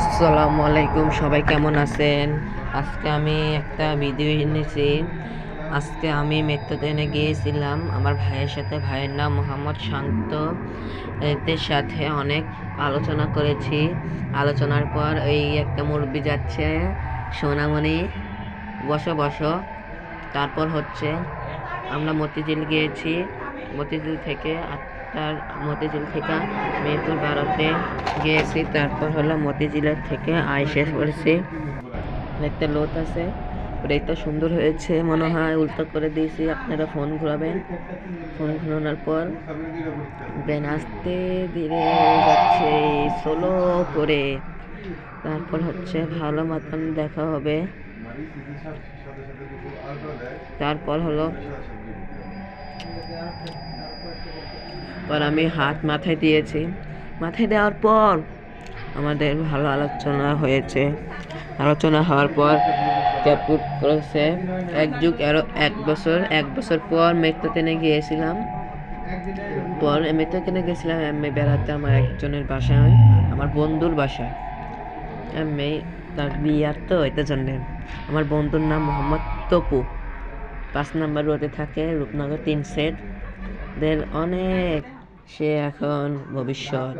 আসসালামু আলাইকুম, সবাই কেমন আছেন? আজকে আমি একটা ভিডিও এনেছি। আজকে আমি মেট্রোট্রেনে গিয়েছিলাম। আমার ভাইয়ের সাথে, ভাইয়ের নাম মোহাম্মদ শান্ত। এদের সাথে অনেক আলোচনা করেছি। আলোচনার পর এই একটা মুরব্বি যাচ্ছে, সোনামণি। বসো বসো। তারপর হচ্ছে আমরা মতিঝিল গিয়েছি। মতিঝিল থেকে আটটার মতিঝিল থেকে মেহেরপুর বারোতে গিয়েছি। তারপর হলো মতিঝিলের থেকে আয় শেষ করেছি একটা লোট আছে ওটা সুন্দর হয়েছে মনে হয়। উল্টো করে দিয়েছি, আপনারা ফোন ঘোরাবেন। ফোন ঘোরানোর পর ব্রেন আস্তে ধীরে যাচ্ছে সোলো করে। তারপর হচ্ছে ভালো মতন দেখা হবে। তারপর হলো পর আমি হাত মাথায় দিয়েছি। মাথায় দেওয়ার পর আমাদের ভালো আলোচনা হয়েছে। আলোচনা হওয়ার পর ক্যাপুট করেছে এক যুগ আরও এক বছর এক বছর পর মেট্রো ট্রেনে গিয়েছিলাম। পর মেট্রো ট্রেনে গেছিলাম এমনি বেড়াতে আমার একজনের বাসায়, আমার বন্ধুর বাসায়। এমনি তার বিয়ার তো এটার জন্যে। আমার বন্ধুর নাম মোহাম্মদ তপু। পাঁচ নাম্বার রোডে থাকে রূপনগর তিন সেট দের অনেক সে এখন ভবিষ্যৎ